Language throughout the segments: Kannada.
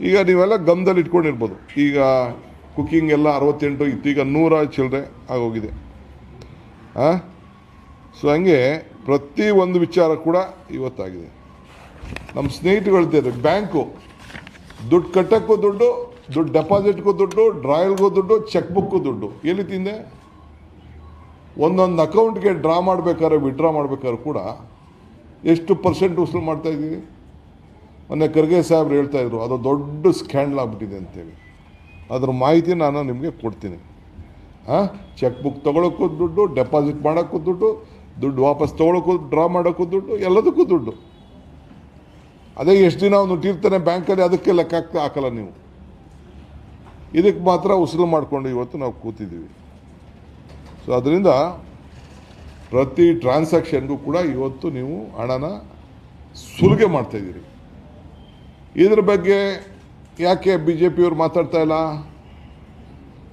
ಈಗ ನೀವೆಲ್ಲ ಗಮ್ದಲ್ಲಿ ಇಟ್ಕೊಂಡಿರ್ಬೋದು. ಈಗ ಕುಕ್ಕಿಂಗ್ ಎಲ್ಲ ಅರವತ್ತೆಂಟು ಇತ್ತು ಈಗ ನೂರ ಚಿಲ್ಲರೆ ಆಗೋಗಿದೆ. ಹಾಂ ಸೊ ಹಂಗೆ ಪ್ರತಿ ಒಂದು ವಿಚಾರ ಕೂಡ ಇವತ್ತಾಗಿದೆ. ನಮ್ಮ ಸ್ನೇಹಿತರು ಬ್ಯಾಂಕು. ದುಡ್ಡು ಕಟ್ಟೋಕ್ಕೂ ದುಡ್ಡು ದುಡ್ಡು ಡೆಪಾಸಿಟ್ಗೂ ದುಡ್ಡು, ಡ್ರಾಯಲ್ಗೂ ದುಡ್ಡು ಚೆಕ್ ಬುಕ್ಗೂ ದುಡ್ಡು. ಎಲ್ಲಿ ತಿಂದೆ? ಒಂದೊಂದು ಅಕೌಂಟ್ಗೆ ಡ್ರಾ ಮಾಡ್ಬೇಕಾದ್ರೆ ವಿಡ್ರಾ ಮಾಡ್ಬೇಕಾದ್ರೆ ಕೂಡ ಎಷ್ಟು ಪರ್ಸೆಂಟ್ ವಸೂಲು ಮಾಡ್ತಾ ಇದ್ದೀವಿ ಮೊನ್ನೆ ಖರ್ಗೆ ಸಾಹೇಬ್ರು ಹೇಳ್ತಾ ಇದ್ರು, ಅದು ದೊಡ್ಡ ಸ್ಕ್ಯಾಂಡಲ್ ಆಗ್ಬಿಟ್ಟಿದೆ ಅಂತೇಳಿ. ಅದ್ರ ಮಾಹಿತಿ ನಾನು ನಿಮಗೆ ಕೊಡ್ತೀನಿ. ಹಾಂ ಚೆಕ್ ಬುಕ್ ತೊಗೊಳಕ್ಕೂ ದುಡ್ಡು ಡೆಪಾಸಿಟ್ ಮಾಡೋಕ್ಕೂ ದುಡ್ಡು ದುಡ್ಡು ವಾಪಸ್ ತೊಗೊಳಕ್ಕೂ ಡ್ರಾ ಮಾಡೋಕ್ಕೂ ದುಡ್ಡು, ಎಲ್ಲದಕ್ಕೂ ದುಡ್ಡು. ಅದೇ ಎಷ್ಟು ದಿನ ಅವನು ಇಟ್ಟಿರ್ತಾನೆ ಬ್ಯಾಂಕಲ್ಲಿ, ಅದಕ್ಕೆ ಲೆಕ್ಕ ಹಾಕ್ತಾ ಹಾಕಲ್ಲ ನೀವು. ಇದಕ್ಕೆ ಮಾತ್ರ ಉಸಿರು ಮಾಡಿಕೊಂಡು ಇವತ್ತು ನಾವು ಕೂತಿದ್ದೀವಿ. ಸೊ ಅದರಿಂದ ಪ್ರತಿ ಟ್ರಾನ್ಸಾಕ್ಷನ್ಗೂ ಕೂಡ ಇವತ್ತು ನೀವು ಹಣನ ಸುಲಿಗೆ ಮಾಡ್ತಾ ಇದ್ದೀರಿ. ಇದ್ರ ಬಗ್ಗೆ ಯಾಕೆ ಬಿ ಜೆ ಪಿಯವ್ರು ಮಾತಾಡ್ತಾ ಇಲ್ಲ?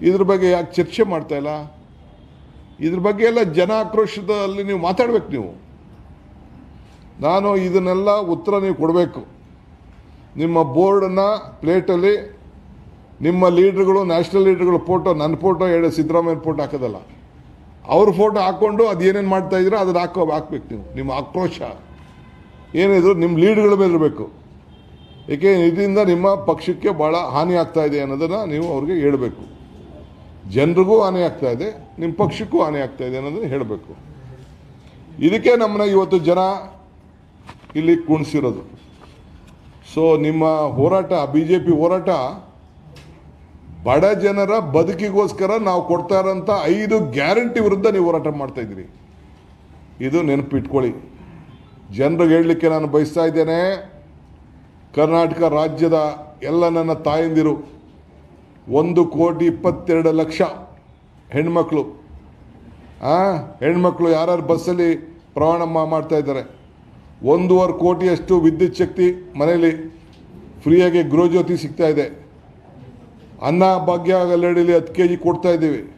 ಇದ್ರ ಬಗ್ಗೆ ಯಾಕೆ ಚರ್ಚೆ ಮಾಡ್ತಾ ಇಲ್ಲ? ಇದ್ರ ಬಗ್ಗೆ ಎಲ್ಲ ಜನ ಆಕ್ರೋಶದಲ್ಲಿ ನೀವು ಮಾತಾಡ್ಬೇಕು ನೀವು. ನಾನು ಇದನ್ನೆಲ್ಲ ಉತ್ತರ ನೀವು ಕೊಡಬೇಕು. ನಿಮ್ಮ ಬೋರ್ಡನ್ನ ಪ್ಲೇಟಲ್ಲಿ ನಿಮ್ಮ ಲೀಡ್ರ್ಗಳು, ನ್ಯಾಷನಲ್ ಲೀಡ್ರುಗಳ ಫೋಟೋ, ನನ್ನ ಫೋಟೋ ಹೇಳಿ ಸಿದ್ದರಾಮಯ್ಯ ಫೋಟೋ ಹಾಕೋದಲ್ಲ. ಅವ್ರ ಫೋಟೋ ಹಾಕ್ಕೊಂಡು ಅದು ಏನೇನು ಮಾಡ್ತಾ ಇದ್ರೆ ಅದನ್ನ ಹಾಕೋ ಹಾಕ್ಬೇಕು ನೀವು. ನಿಮ್ಮ ಆಕ್ರೋಶ. ಏನಿದ್ರು ನಿಮ್ಮ ಲೀಡ್ಗಳ ಮೇಲೆ ಇರಬೇಕು. ಏಕೆ ಇದರಿಂದ ನಿಮ್ಮ ಪಕ್ಷಕ್ಕೆ ಭಾಳ ಹಾನಿ ಆಗ್ತಾ ಇದೆ ಅನ್ನೋದನ್ನು ನೀವು ಅವ್ರಿಗೆ ಹೇಳಬೇಕು. ಜನರಿಗೂ ಹಾನಿ ಆಗ್ತಾ ಇದೆ ನಿಮ್ಮ ಪಕ್ಷಕ್ಕೂ ಹಾನಿ ಆಗ್ತಾ ಇದೆ ಅನ್ನೋದನ್ನು ಹೇಳಬೇಕು. ಇದಕ್ಕೆ ನಮ್ಮನ್ನ ಇವತ್ತು ಜನ ಇಲ್ಲಿ ಕುಣಿಸಿರೋದು. ಸೊ ನಿಮ್ಮ ಹೋರಾಟ ಬಿ ಜೆ ಪಿ ಹೋರಾಟ ಬಡ ಜನರ ಬದುಕಿಗೋಸ್ಕರ ನಾವು ಕೊಡ್ತಾ ಇರೋಂಥ ಐದು ಗ್ಯಾರಂಟಿ ವಿರುದ್ಧ ನೀವು ಹೋರಾಟ ಮಾಡ್ತಾ ಇದ್ದೀರಿ. ಇದು ನೆನಪಿಟ್ಕೊಳ್ಳಿ. ಜನರಿಗೆ ಹೇಳಲಿಕ್ಕೆ ನಾನು ಬಯಸ್ತಾ ಇದ್ದೇನೆ ಕರ್ನಾಟಕ ರಾಜ್ಯದ ಎಲ್ಲ ನನ್ನ ತಾಯಂದಿರು, ಒಂದು ಕೋಟಿ ಇಪ್ಪತ್ತೆರಡು ಲಕ್ಷ ಹೆಣ್ಮಕ್ಳು. ಆ, ಹೆಣ್ಮಕ್ಳು ಯಾರ್ಯಾರು ಬಸ್ಸಲ್ಲಿ ಪ್ರಯಾಣ ಮಾಡ್ತಾ ಇದ್ದಾರೆ. ಒಂದೂವರೆ ಕೋಟಿಯಷ್ಟು ವಿದ್ಯುತ್ ಶಕ್ತಿ ಮನೆಯಲ್ಲಿ ಫ್ರೀಯಾಗಿ ಗೃಹಜ್ಯೋತಿ ಸಿಗ್ತಾ ಇದೆ. ಅನ್ನ, ಭಾಗ್ಯ ಗಲ್ಲಡಿಲಿ ಹತ್ತು ಕೆ ಜಿ ಕೊಡ್ತಾ ಇದ್ದೀವಿ.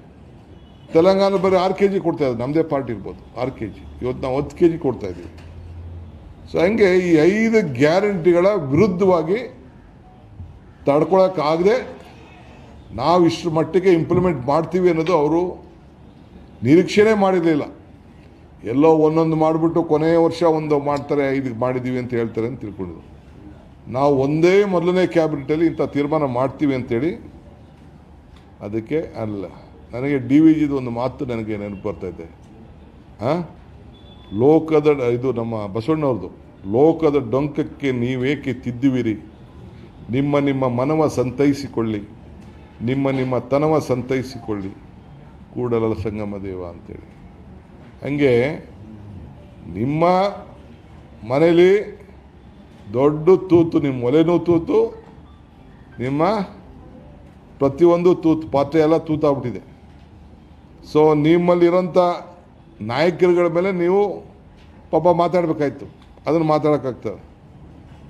ತೆಲಂಗಾಣ ಬರೀ ಆರು ಕೆ ಜಿ ಕೊಡ್ತಾ ಇದ್ದಾರೆ. ನಮ್ಮದೇ ಪಾರ್ಟಿ ಇರ್ಬೋದು. ಆರು ಕೆ ಜಿ ಇವತ್ತು ನಾವು ಹತ್ತು ಕೆ ಜಿ ಕೊಡ್ತಾ ಇದ್ದೀವಿ. ಸೊ ಹಂಗೆ ಈ ಐದು ಗ್ಯಾರಂಟಿಗಳ ವಿರುದ್ಧವಾಗಿ ತಡ್ಕೊಳಕ್ಕಾಗದೆ ನಾವು ಇಷ್ಟರ ಮಟ್ಟಿಗೆ ಇಂಪ್ಲಿಮೆಂಟ್ ಮಾಡ್ತೀವಿ ಅನ್ನೋದು ಅವರು ನಿರೀಕ್ಷೆನೇ ಮಾಡಿರಲಿಲ್ಲ. ಎಲ್ಲೋ ಒಂದೊಂದು ಮಾಡಿಬಿಟ್ಟು ಕೊನೆಯ ವರ್ಷ ಒಂದು ಮಾಡ್ತಾರೆ, ಐದು ಮಾಡಿದ್ದೀವಿ ಅಂತ ಹೇಳ್ತಾರೆ ಅಂತ ತಿಳ್ಕೊಂಡಿದ್ರು. ನಾವು ಒಂದೇ ಮೊದಲನೇ ಕ್ಯಾಬಿನೆಟಲ್ಲಿ ಇಂಥ ತೀರ್ಮಾನ ಮಾಡ್ತೀವಿ ಅಂತೇಳಿ ಅದಕ್ಕೆ ಅಲ್ಲ, ನನಗೆ ಡಿ ವಿ ಜಿದು ಒಂದು ಮಾತು ನನಗೆ ನೆನಪು ಬರ್ತೈತೆ ಹಾಂ? ಲೋಕದ ಇದು ನಮ್ಮ ಬಸವಣ್ಣವ್ರದ್ದು, ಲೋಕದ ಡೊಂಕಕ್ಕೆ ನೀವೇಕೆ ತಿದ್ದುವಿರಿ? ನಿಮ್ಮ ನಿಮ್ಮ ಮನವ ಸಂತೈಸಿಕೊಳ್ಳಿ, ನಿಮ್ಮ ನಿಮ್ಮ ತನವ ಸಂತೈಸಿಕೊಳ್ಳಿ ಕೂಡಲ ಸಂಗಮ ದೇವ ಅಂತೇಳಿ. ಹಂಗೆ ನಿಮ್ಮ ಮನೇಲಿ ದೊಡ್ಡ ತೂತು, ನಿಮ್ಮ ಒಲೆನೂ ತೂತು, ನಿಮ್ಮ ಪ್ರತಿಯೊಂದು ತೂತು, ಪಾತ್ರೆ ಎಲ್ಲ ತೂತಾಗ್ಬಿಟ್ಟಿದೆ. ಸೊ ನಿಮ್ಮಲ್ಲಿರೋಂಥ ನಾಯಕರುಗಳ ಮೇಲೆ ನೀವು ಪಾಪ ಮಾತಾಡಬೇಕಾಯ್ತು. ಅದನ್ನು ಮಾತಾಡೋಕ್ಕಾಗ್ತದೆ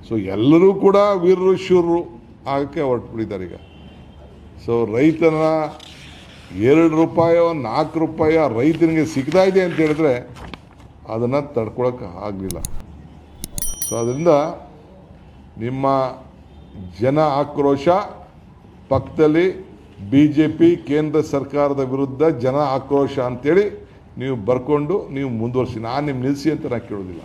ಸೊ ಎಲ್ಲರೂ ಕೂಡ ವೀರರು ಶೂರರು ಆಗಕ್ಕೆ ಹೊರಟುಬಿಟ್ಟಿದ್ದಾರೆ ಈಗ. ಸೊ ರೈತನ ಎರಡು ರೂಪಾಯೋ, ನಾಲ್ಕು ರೂಪಾಯೋ ರೈತನಿಗೆ ಸಿಗ್ತಾ ಇದೆ ಅಂತ ಹೇಳಿದ್ರೆ ಅದನ್ನು ತಡ್ಕೊಳಕ್ಕೆ ಆಗಲಿಲ್ಲ. ಸೊ ಅದರಿಂದ ನಿಮ್ಮ ಜನ ಆಕ್ರೋಶ ಪಕ್ಕದಲ್ಲಿ ಬಿ ಜೆ ಪಿ ಕೇಂದ್ರ ಸರ್ಕಾರದ ವಿರುದ್ಧ ಜನ ಆಕ್ರೋಶ ಅಂತೇಳಿ ನೀವು ಬರ್ಕೊಂಡು ನೀವು ಮುಂದುವರಿಸಿ ನಾನು ನಿಮ್ಮ ನಿಲ್ಲಿಸಿ ಅಂತ ನಾನು ಕೇಳೋದಿಲ್ಲ.